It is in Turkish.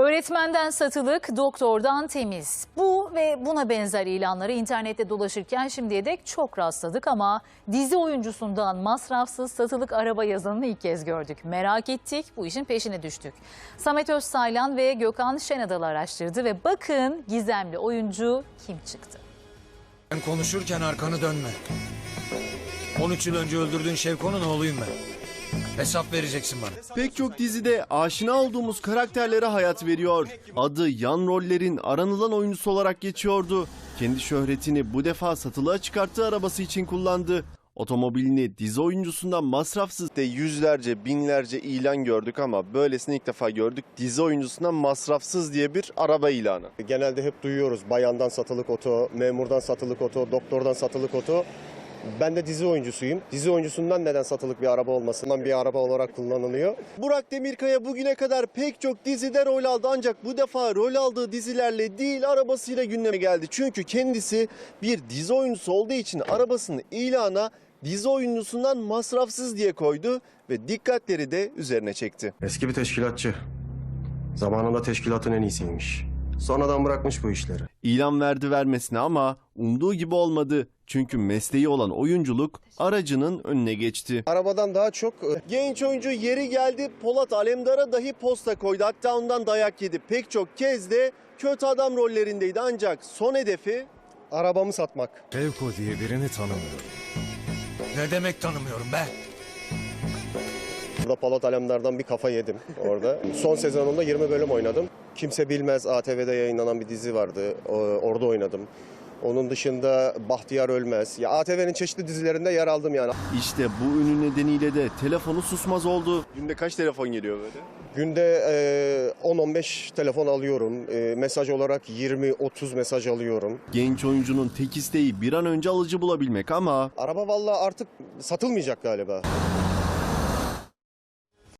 Öğretmenden satılık, doktordan temiz. Bu ve buna benzer ilanları internette dolaşırken şimdiye dek çok rastladık ama dizi oyuncusundan masrafsız satılık araba yazanını ilk kez gördük. Merak ettik, bu işin peşine düştük. Samet Özsaylan ve Gökhan Şenadal araştırdı ve bakın gizemli oyuncu kim çıktı? Ben konuşurken arkanı dönme. 13 yıl önce öldürdüğün Şevko'nun oğluyum ben. Hesap vereceksin bana. Pek çok dizide aşina olduğumuz karakterlere hayat veriyor. Adı yan rollerin aranılan oyuncusu olarak geçiyordu. Kendi şöhretini bu defa satılığa çıkarttığı arabası için kullandı. Otomobilini dizi oyuncusundan masrafsız de yüzlerce binlerce ilan gördük ama böylesini ilk defa gördük. Dizi oyuncusundan masrafsız diye bir araba ilanı. Genelde hep duyuyoruz bayandan satılık oto, memurdan satılık oto, doktordan satılık oto. Ben de dizi oyuncusuyum. Dizi oyuncusundan neden satılık bir araba olmasından bir araba olarak kullanılıyor. Burak Demirkaya bugüne kadar pek çok dizide rol aldı ancak bu defa rol aldığı dizilerle değil arabasıyla gündeme geldi. Çünkü kendisi bir dizi oyuncusu olduğu için arabasını ilana dizi oyuncusundan masrafsız diye koydu ve dikkatleri de üzerine çekti. Eski bir teşkilatçı. Zamanında teşkilatın en iyisiymiş. Sonradan bırakmış bu işleri. İlan verdi vermesine ama umduğu gibi olmadı. Çünkü mesleği olan oyunculuk aracının önüne geçti. Arabadan daha çok e, Genç oyuncu yeri geldi Polat Alemdar'a dahi posta koydu. Hatta ondan dayak yedi. Pek çok kez de kötü adam rollerindeydi ancak son hedefi arabamı satmak. Şevko diye birini tanımıyorum. Ne demek tanımıyorum be? Burada Polat Alemdar'dan bir kafa yedim orada. Son sezonunda 20 bölüm oynadım. Kimse Bilmez ATV'de yayınlanan bir dizi vardı. Orada oynadım. Onun dışında Bahtiyar Ölmez. Ya ATV'nin çeşitli dizilerinde yer aldım yani. işte bu ünü nedeniyle de telefonu susmaz oldu. Günde kaç telefon geliyor böyle? Günde e, 10-15 telefon alıyorum. E, mesaj olarak 20-30 mesaj alıyorum. Genç oyuncunun tek isteği bir an önce alıcı bulabilmek ama Araba vallahi artık satılmayacak galiba.